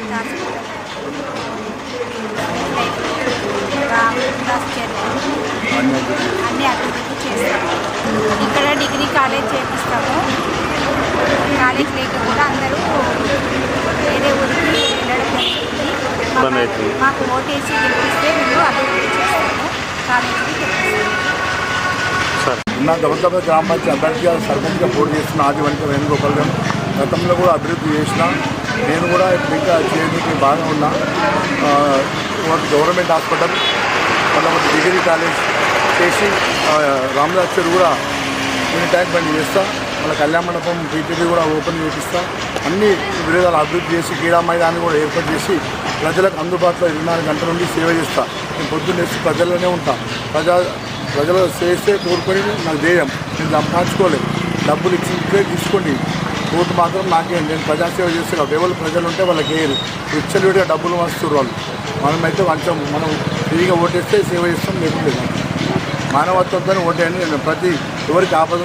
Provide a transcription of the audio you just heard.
Government అన్ని అభివృద్ధి చేస్తాము ఇక్కడ డిగ్రీ కాలేజ్ చేపిస్తాము కాలేజ్ లేక కూడా అందరూ వేరే ఊరికి వెళ్ళడం జరుగుతుంది మాకు ఓటేసి గెలిపిస్తే మేము అభివృద్ధి చేస్తాము కాలేజీకి గెలిపిస్తాము నా గవర్నమెంట్ గ్రామ పంచాయతీ అభ్యర్థిగా సర్పంచ్గా పోటీ చేస్తున్న ఆదివనిక వేణుగోపాల్ గారు గతంలో కూడా అభివృద్ధి చేసిన నేను కూడా ఇంకా చేయడానికి బాగా ఉన్నా. గవర్నమెంట్ హాస్పిటల్ మళ్ళీ ఒకటి డిగ్రీ కాలేజ్ చేసి రామదాస్ చెరువు కూడా నేను ట్యాంక్ బండి చేస్తా. మళ్ళీ కళ్యాణ మండపం పీటీపీ కూడా ఓపెన్ చేపిస్తా. అన్ని విభేదాలు అభివృద్ధి చేసి క్రీడా మైదాన్ని కూడా ఏర్పాటు చేసి ప్రజలకు అందుబాటులో ఇరవై నాలుగు గంటల నుండి సేవ చేస్తా. నేను పొద్దున్న వేసి ప్రజల్లోనే ఉంటా. ప్రజా ప్రజలు చేస్తే కోరుకొని నాకు ధ్యేయం. నేను సంపాదించుకోలేదు డబ్బులు ఇచ్చి తీసుకోండి. ఓటు మాత్రం నాకేం నేను ప్రజాసేవ చేస్తే ఎవరు ప్రజలు ఉంటే వాళ్ళకి వేయరు విచ్చలుడిగా డబ్బులు వస్తున్నారు వాళ్ళు. మనమైతే కొంచెం మనం ఫ్రీగా ఓటేస్తే సేవ చేస్తాం లేకుంటే లేదు. మానవత్వంతో ఓటేయండి. నేను ప్రతి ఎవరికి ఆపద